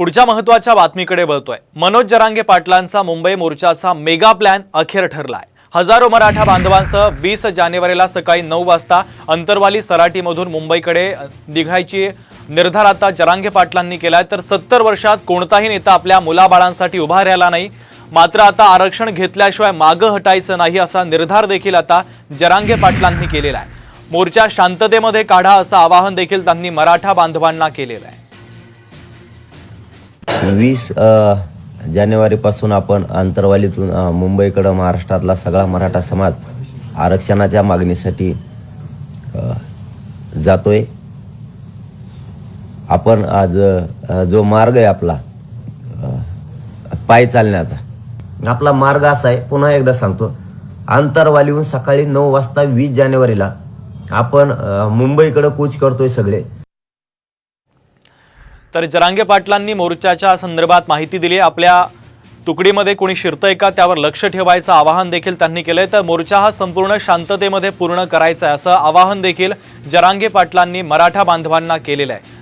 पुढच्या महत्त्वाच्या बातमीकडे वळतोय. मनोज जरांगे पाटलांचा मुंबई मोर्चाचा मेगा प्लॅन अखेर ठरलाय. हजारो मराठा बांधवांसह वीस जानेवारीला सकाळी नऊ वाजता अंतरवाली सराटीमधून मुंबईकडे निघायची निर्धार आता जरांगे पाटलांनी केलाय. तर सत्तर वर्षात कोणताही नेता आपल्या मुलाबाळांसाठी उभा राहिला नाही. मात्र आता आरक्षण घेतल्याशिवाय मागं हटायचं नाही असा निर्धार देखील आता जरांगे पाटलांनी केलेला आहे. मोर्चा शांततेमध्ये काढा असं आवाहन देखील त्यांनी मराठा बांधवांना केलेलं आहे. वीस जानेवारीपासून आपण आंतरवालीतून मुंबईकडं महाराष्ट्रातला सगळा मराठा समाज आरक्षणाच्या मागणीसाठी जातोय. आपण आज जो मार्ग आहे आपला पाय चालण्याचा. आपला मार्ग असा आहे पुन्हा एकदा सांगतो. आंतरवालीहून सकाळी नऊ वाजता वीस जानेवारीला आपण मुंबईकडे मुंबईकडं कूच करतोय सगळे. तर जरांगे पाटलांनी मोर्चाच्या संदर्भात माहिती दिली. आपल्या तुकडीमध्ये कोणी शिरतंय का त्यावर लक्ष ठेवायचं आवाहन देखील त्यांनी केलंय. तर मोर्चा हा संपूर्ण शांततेमध्ये पूर्ण करायचा आहे असं आवाहन देखील जरांगे पाटलांनी मराठा बांधवांना केलेलं आहे.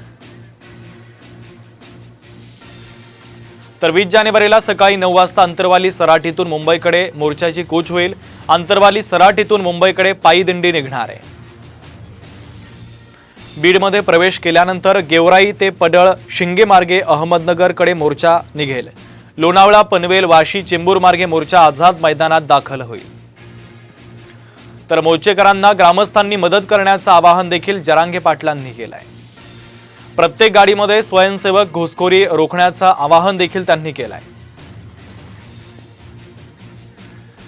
तर वीस जानेवारीला सकाळी नऊ वाजता अंतरवाली सराटीतून मुंबईकडे मोर्चाची कूच होईल. अंतरवाली सराटीतून मुंबईकडे पायी दिंडी निघणार आहे. बीडमध्ये प्रवेश केल्यानंतर गेवराई ते पडळ शिंगे मार्गे अहमदनगरकडे मोर्चा निघेल. लोणावळा पनवेल वाशी चेंबूर मार्गे मोर्चा आझाद मैदानात दाखल होईल. तर मोर्चेकरांना ग्रामस्थांनी मदत करण्याचं आवाहन देखील जरांगे पाटलांनी केलंय. प्रत्येक गाडीमध्ये स्वयंसेवक घुसखोरी रोखण्याचं आवाहन देखील त्यांनी केलंय.